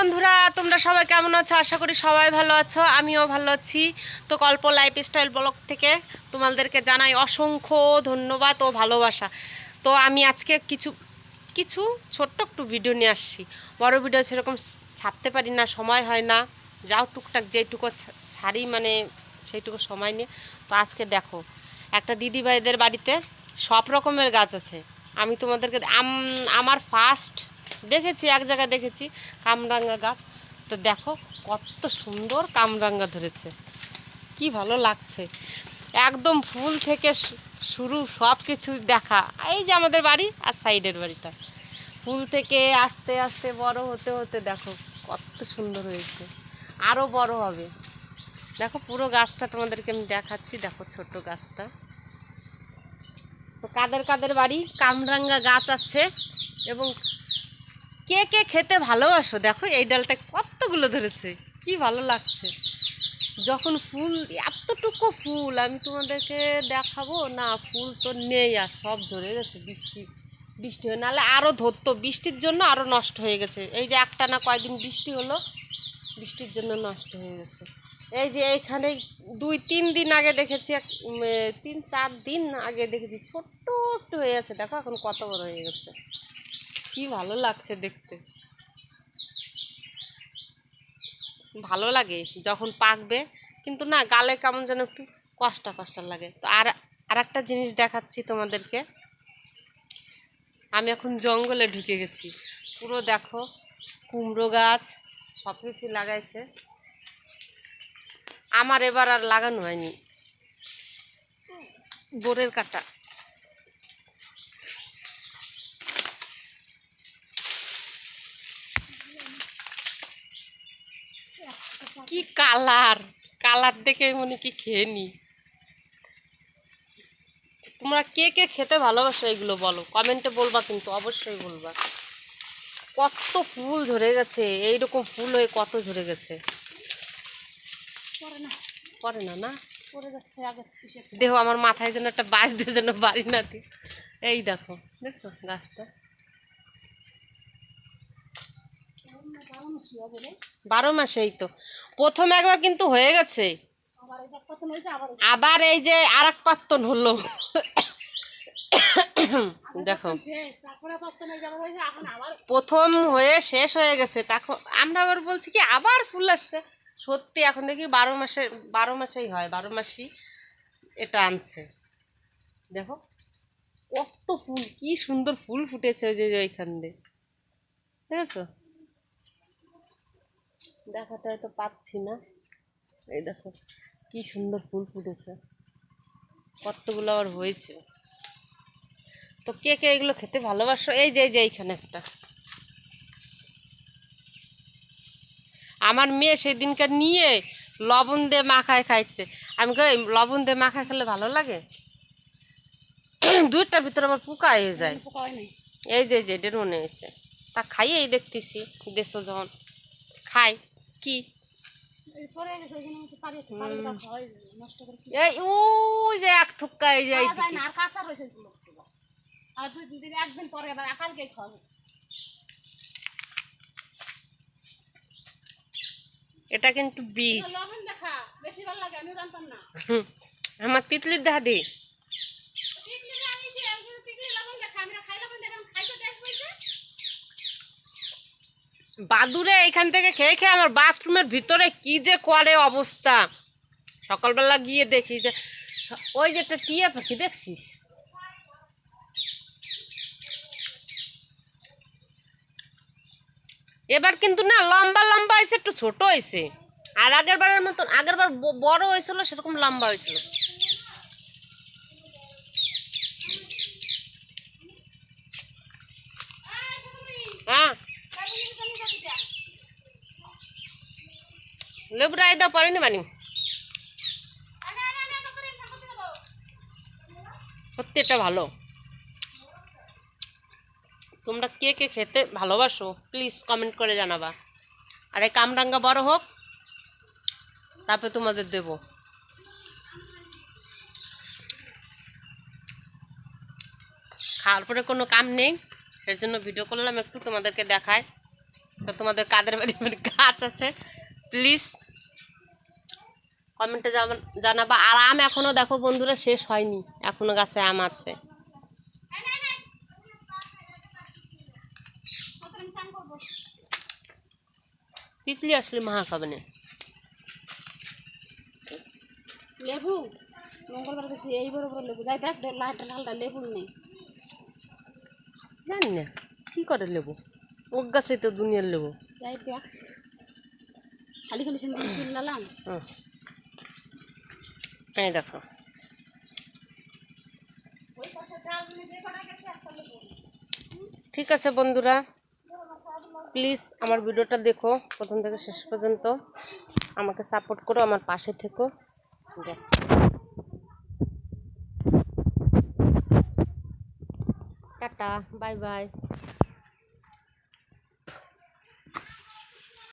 বন্ধুরা, তোমরা সবাই কেমন আছো? আশা করি সবাই ভালো আছো, আমিও ভালো আছি। তো কল্প লাইফস্টাইল ব্লগ থেকে তোমাদেরকে জানাই অসংখ্য ধন্যবাদ ও ভালোবাসা। তো আমি আজকে কিছু কিছু ছোট্ট একটু ভিডিও নিয়ে আসছি। বড় ভিডিও সেরকম ছাড়তে পারি না, সময় হয় না। যাও টুকটাক যেটুকু ছাড়ি মানে সেইটুকু সময় নিয়ে। তো আজকে দেখো, একটা দিদি ভাইদের বাড়িতে সব রকমের গাছ আছে। আমি তোমাদেরকে, আম- আমার ফার্স্ট দেখেছি, এক জায়গায় দেখেছি, কামরাঙ্গা গাছ। তো দেখো কত সুন্দর কামরাঙ্গা ধরেছে। কি ভালো লাগছে। একদম ফুল থেকে শুরু সব কিছু দেখা। এই যে আমাদের বাড়ি আর সাইডের বাড়িটা। ফুল থেকে আস্তে আস্তে বড় হতে হতে দেখো কত সুন্দর হয়েছে। আরও বড় হবে। দেখো পুরো গাছটা তোমাদেরকে আমি দেখাচ্ছি। দেখো ছোট গাছটা। তো কাদের কাদের বাড়ি? কামরাঙ্গা গাছ আছে এবং কে কে খেতে ভালোবাসো? দেখো, এই ডালটা কতগুলো ধরেছে। কি ভালো লাগছে। যখন ফুল, এতটুকু ফুল, আমি তোমাদেরকে দেখাবো? না, ফুল তো নেই আর, সব ঝরে গেছে। বৃষ্টি বৃষ্টি হয়ে নাহলে আরও ধরতো। বৃষ্টির জন্য আরও নষ্ট হয়ে গেছে। এই যে একটা না কয়দিন বৃষ্টি হলো, বৃষ্টির জন্য নষ্ট হয়ে গেছে। এই যে এইখানে দুই, তিন দিন আগে দেখেছি এক তিন, চার দিন আগে দেখেছি, ছোট্ট একটু হয়ে গেছে দেখো এখন কত বড় হয়ে গেছে। কি ভালো লাগছে দেখতে। ভালো লাগে যখন পাকবে, কিন্তু না গালে কেমন যেন একটু কষ্ট কষ্ট লাগে। তো আর আর একটা জিনিস দেখাচ্ছি তোমাদেরকে। আমি এখন জঙ্গলে ঢুকে গেছি। পুরো দেখো, কুমড়ো গাছ সব কিছু লাগাইছে। আমার এবার আর লাগানো হয়নি। বোরের কাটা। কি কালার? কালার দেখে মনে কি খেয়ে নি। তোমরা কে কে খেতে ভালোবাসো এগুলো বলো। কমেন্টে বলবা কিন্তু অবশ্যই বলবা। কত ফুল ঝরে গেছে এইরকম ফুল হয়ে কত ঝরে গেছে। পরে না। না যাচ্ছে আগে দেখো আমার মাথায় যেন একটা বাস দিয়ে যেন বাড়ি না দি এই দেখো দেখছ গাছটা? বারো মাসে এই তো। প্রথম একবার কিন্তু হয়ে গেছে। আবার এই যে আর এক পাত্তন হলো। দেখো। প্রথম হয়ে শেষ হয়ে গেছে। তখন আমরা আবার বলছি কি, আবার ফুল আসছে। সত্যি, এখন দেখি বারো মাসে, বারো মাসেই হয়, বারো মাসই এটা আনছে। দেখো, কত ফুল, কি সুন্দর ফুল ফুটেছে ওই যে ওইখান দিয়ে। দেখেছ? দেখাতে হয়তো পাচ্ছি না। এই দেখো কি সুন্দর ফুল ফুটেছে। কতগুলো আবার হয়েছে। তো কে কে এগুলো খেতে ভালোবাসো? এই যে এই যে এইখানে একটা। আমার মেয়ে সেদিনকে নিয়ে লবণ দিয়ে মাখায় খাইছে। আমি কই লবণ দিয়ে মাখায় খেলে ভালো লাগে? দুইটার ভিতরে আবার পোকা হয়ে যায়। এই যে যে এটার মনে হয়েছে তা খাইয়েই দেখতেছি দেশ যখন। খাই। কি? এই যে এক থুক্কা এই যে আর কাঁচা রয়েছে আর দুই দিন একদিন পরে আবার কালকেই খাওয়া এটা কিন্তু আমার তিতলির দেখা দি টিকলি আনিছে একদিন টিকলি লবণ দেখা আমি খাই লবণ দেখা খাইতে দেখ বলছে বাদুরে এখান থেকে খেয়ে খেয়ে আমার বাথরুমের ভিতরে কি যে করে অবস্থা। সকালবেলা গিয়ে দেখি যে, ওই যে একটা টিয়া পাখি দেখছিস? এবার কিন্তু না লম্বা লম্বা হয়েছে, একটু ছোট হয়েছে। আর আগের বারের মতন, আগের বার বড় হয়েছিল, সেরকম লম্বা হয়েছিল। হ্যাঁ লেবু রায় দাও পরে নি বানি? সত্যি ভালো। তোমরা কে কে খেতে ভালোবাসো প্লিজ কমেন্ট করে জানাবা। আর কামরাঙ্গা বড় হোক, তারপরে তোমাদের দেব। খাওয়ার পরে কোনো কাম নেই, এর জন্য ভিডিও করলাম একটু তোমাদেরকে দেখায়। তো তোমাদের কাদের বাড়ি গাছ আছে প্লিজ কমেন্টে জানাবা। আর আম এখনও দেখো বন্ধুরা শেষ হয়নি। এখনও গাছে আম আছে। তিতলি আসলে মাহা খাবে না। লেবু? মঙ্গলবার গেছি এই বড় বড় লেবু। যাই দেখ লাইট ঢালটা লেবু নেই। জানি না কি করে লেবু? ওক গাছে তো দুনিয়ার লেবু। যাই দেখ। খালি খালি সেদিন চিল্লালাম এই দেখো। ঠিক আছে বন্ধুরা প্লিজ আমার ভিডিওটা দেখো, প্রথম থেকে শেষ পর্যন্ত। আমাকে সাপোর্ট করো, আমার পাশে থেকো। Tata bye bye